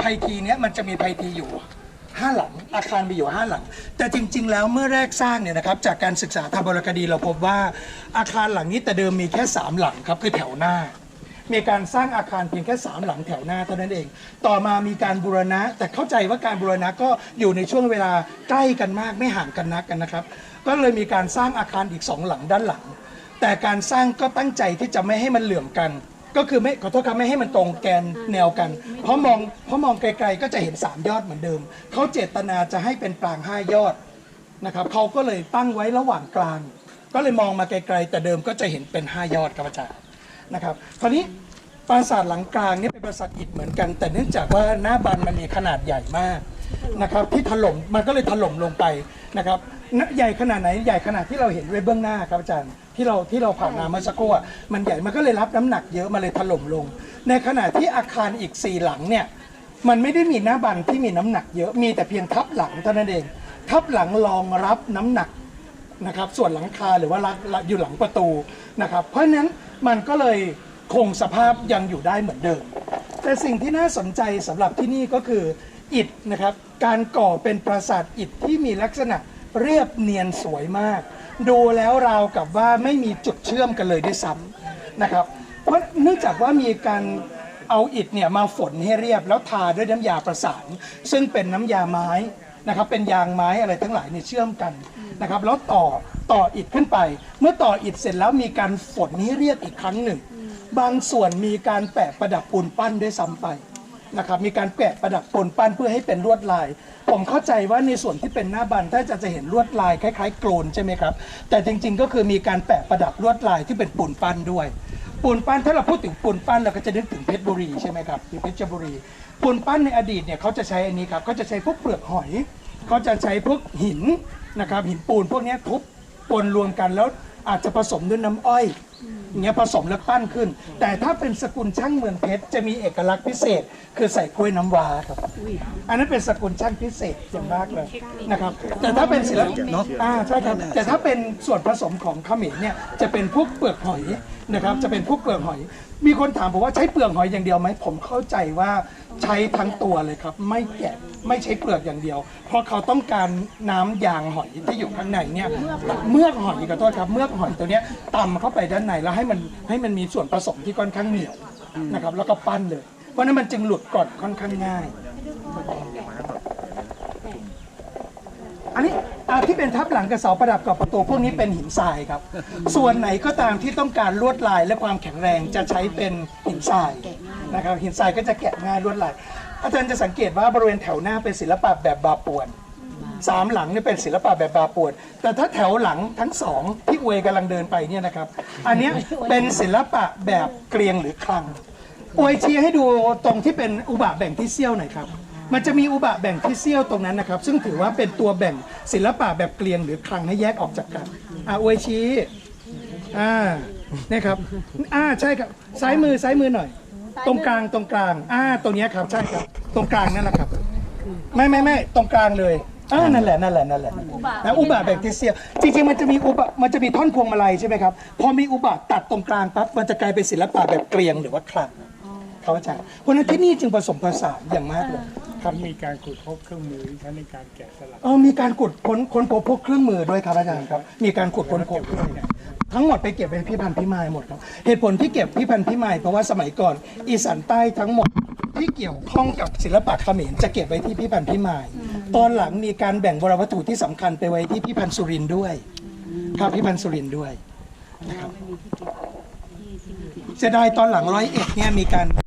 ไพทีเนี้ยมันจะมีไพทีอยู่ห้าหลังอาคารมีอยู่ห้าหลัง แต่จริง ๆ แล้วเมื่อแรกสร้างเนี่ยนะครับจากการศึกษาทางบรคดีเราพบว่าอาคารหลังนี้แต่เดิมมีแค่สามหลังครับคือแถวหน้า มีการสร้างอาคารเพียงแค่3หลังแถวหน้าเท่านั้นเอง ต่อมามีการบูรณะ แต่เข้าใจว่าการบูรณะก็อยู่ในช่วงเวลาใกล้กันมากไม่ห่างกันนักกันนะครับ ก็เลยมีการสร้างอาคารอีก2หลังด้านหลัง แต่การสร้างก็ตั้งใจที่จะไม่ให้มันเหลื่อมกัน ก็คือไม่ขอโทษครับไม่ให้มันตรงแกนแนวกัน เพราะมองเพราะมองไกลๆก็จะเห็น 3 ยอดเหมือนเดิม เขาเจตนาจะให้เป็นปราง 5 ยอดนะครับเขาก็เลยตั้งไว้ระหว่างกลาง ก็เลยมองมาไกลๆ แต่เดิมก็จะเห็นเป็น 5 ยอดครับอาจารย์นะครับคราวนี้ปราสาทหลังกลางเนี่ยเป็นปราสาทอิฐเหมือนกัน แต่เนื่องจากว่าหน้าบันมันมีขนาดใหญ่มาก นะครับที่ถล่มมันก็เลยถล่มลงไปนะครับณใหญ่ขนาดไหนใหญ่ขนาดที่เราเห็นไว้เบื้องหน้าครับอาจารย์ที่เราที่เราผ่านมาเมื่อสักครู่อะมันใหญ่มันก็เลยรับน้ำหนักเยอะมาเลยถล่มลง ในขณะที่อาคารอีกสี่หลังเนี่ยมันไม่ได้มีหน้าบันที่มีน้ำหนักเยอะมีแต่เพียงทับหลังเท่านั้นเอง ทับหลังรองรับน้ำหนักนะครับส่วนหลังคาหรือว่าลักลักอยู่หลังประตูนะครับ เพราะฉะนั้นมันก็เลยคงสภาพยังอยู่ได้เหมือนเดิม แต่สิ่งที่น่าสนใจสำหรับที่นี่ก็คืออิฐนะครับ การก่อเป็นปราสาทอิฐที่มีลักษณะเรียบเนียนสวยมาก ดูแล้วราวกับว่าไม่มีจุดเชื่อมกันเลยด้วยซ้ำนะครับ เพราะเนื่องจากว่ามีการเอาอิฐเนี่ยมาฝนให้เรียบแล้วทาด้วยน้ำยาประสาน ซึ่งเป็นน้ำยาไม้นะครับเป็นยางไม้อะไรทั้งหลายเนี่ยเชื่อมกันนะครับแล้วต่อต่ออิฐขึ้นไป เมื่อต่ออิฐเสร็จแล้วมีการฝนให้เรียบอีกครั้งหนึ่ง บางส่วนมีการแปะประดับปูนปั้นด้วยซ้ำไป นะครับมีการแปะประดับปูนปั้นเพื่อให้เป็นลวดลาย ผมเข้าใจว่าในส่วนที่เป็นหน้าบันถ้าจะจะเห็นลวดลายคล้ายๆโกลนใช่ไหมครับแต่จริงๆก็คือมีการแปะประดับลวดลายที่เป็นปูนปั้นด้วยปูนปั้นถ้าเราพูดถึงปูนปั้นเราก็จะนึกถึงเพชรบุรีใช่ไหมครับหรือเพชรบุรีปูนปั้นในอดีตเนี่ยเขาจะใช้อันนี้ครับเขาจะใช้พวกเปลือกหอยเขาจะใช้พวกหินนะครับหินปูนพวกนี้ทุบปนรวมกันแล้วอาจจะผสมด้วยน้ำอ้อย อย่างเงี้ยผสมแล้วปั้นขึ้น แต่ถ้าเป็นสกุลช่างเมืองเพชรจะมีเอกลักษณ์พิเศษ คือใส่กล้วยน้ำว้าครับ อันนั้นเป็นสกุลช่างพิเศษอย่างมากเลยนะครับ แต่ถ้าเป็นศิลปะเนาะอ่าใช่ครับแต่ถ้าเป็นส่วนผสมของเขมรเนี่ยจะเป็นพวกเปลือกหอยนะครับ จะเป็นพวกเปลือกหอย มีคนถามผมว่าใช้เปลือกหอยอย่างเดียวไหมผมเข้าใจว่าใช้ทั้งตัวเลยครับ ไม่แกะไม่ใช้เปลือกอย่างเดียว เพราะเขาต้องการน้ำยางหอยที่อยู่ข้างในเนี่ยเมือกหอยขอโทษครับเมือกหอยตัวเนี้ยตำเข้าไปด้านในแล้วให้มันให้มันมีส่วนผสมที่ค่อนข้างเหนียวนะครับ แล้วก็ปั้นเลย เพราะฉะนั้นมันจึงหลุดกร่อนค่อนข้างง่าย อันนี้อ่าที่เป็นทับหลังกับเสาประดับกับประตูพวกนี้เป็นหินทรายครับ ส่วนไหนก็ตามที่ต้องการลวดลายและความแข็งแรงจะใช้เป็นหินทรายนะครับหินทรายก็จะแกะง่ายลวดลาย อาจารย์จะสังเกตว่าบริเวณแถวหน้าเป็นศิลปะแบบบาปวน สามหลังเนี่ยเป็นศิลปะแบบบาปวนแต่ถ้าแถวหลังทั้งสองที่อวยกำลังเดินไปเนี่ยนะครับ อันเนี้ยเป็นศิลปะแบบเกรียงหรือคลัง อวยชี้ให้ดูตรงที่เป็นอุบะแบ่งที่เสี้ยวหน่อยครับ มันจะมีอุบะแบ่งที่เสี้ยวตรงนั้นนะครับ ซึ่งถือว่าเป็นตัวแบ่งศิลปะแบบเกลียงหรือคลังให้แยกออกจากกันอ่าอวยชี้อ่านี่ครับอ่าใช่ครับซ้ายมือซ้ายมือหน่อย ตรงกลางตรงกลางอ่าตรงเนี้ยครับใช่ครับ ตรงกลางนั่นแหละครับ ไม่ไม่ไม่ตรงกลางเลย อ่านั่นแหละนั่นแหละนั่นแหละนะอุบะแบ่งที่เสี้ยวจริงๆมันจะมีอุบะมันจะมีท่อนพวงมาลัยใช่ไหมครับพอมีอุบะตัดตรงกลางปั๊บมันจะกลายเป็นศิลปะแบบเกลียงหรือว่าคลังเขาอาจารย์เพราะฉะนั้นที่นี่จึงผสมผสานอย่างมากเลยครับมีการขุดพบเครื่องมือที่ใช้ในการแกะสลักเออมีการขุดค้นค้นพบพวกเครื่องมือด้วยครับอาจารย์ครับ มีการขุดค้นพบด้วยทั้งหมดไปเก็บเป็นพิพันธ์พิมายหมดครับเหตุผลที่เก็บพิพันธ์พิมายเพราะว่าสมัยก่อนอีสานใต้ทั้งหมดที่เกี่ยวข้องกับศิลปะเขมรจะเก็บไว้ที่พิพันธ์พิมาย ตอนหลังมีการแบ่งวรวัตถุที่สำคัญไปไว้ที่พิพันธ์สุรินทร์ด้วยครับพิพันธ์สุรินทร์ด้วยนะครับเสียดายตอนหลังร้อยเอ็ดเนี่ยมีการ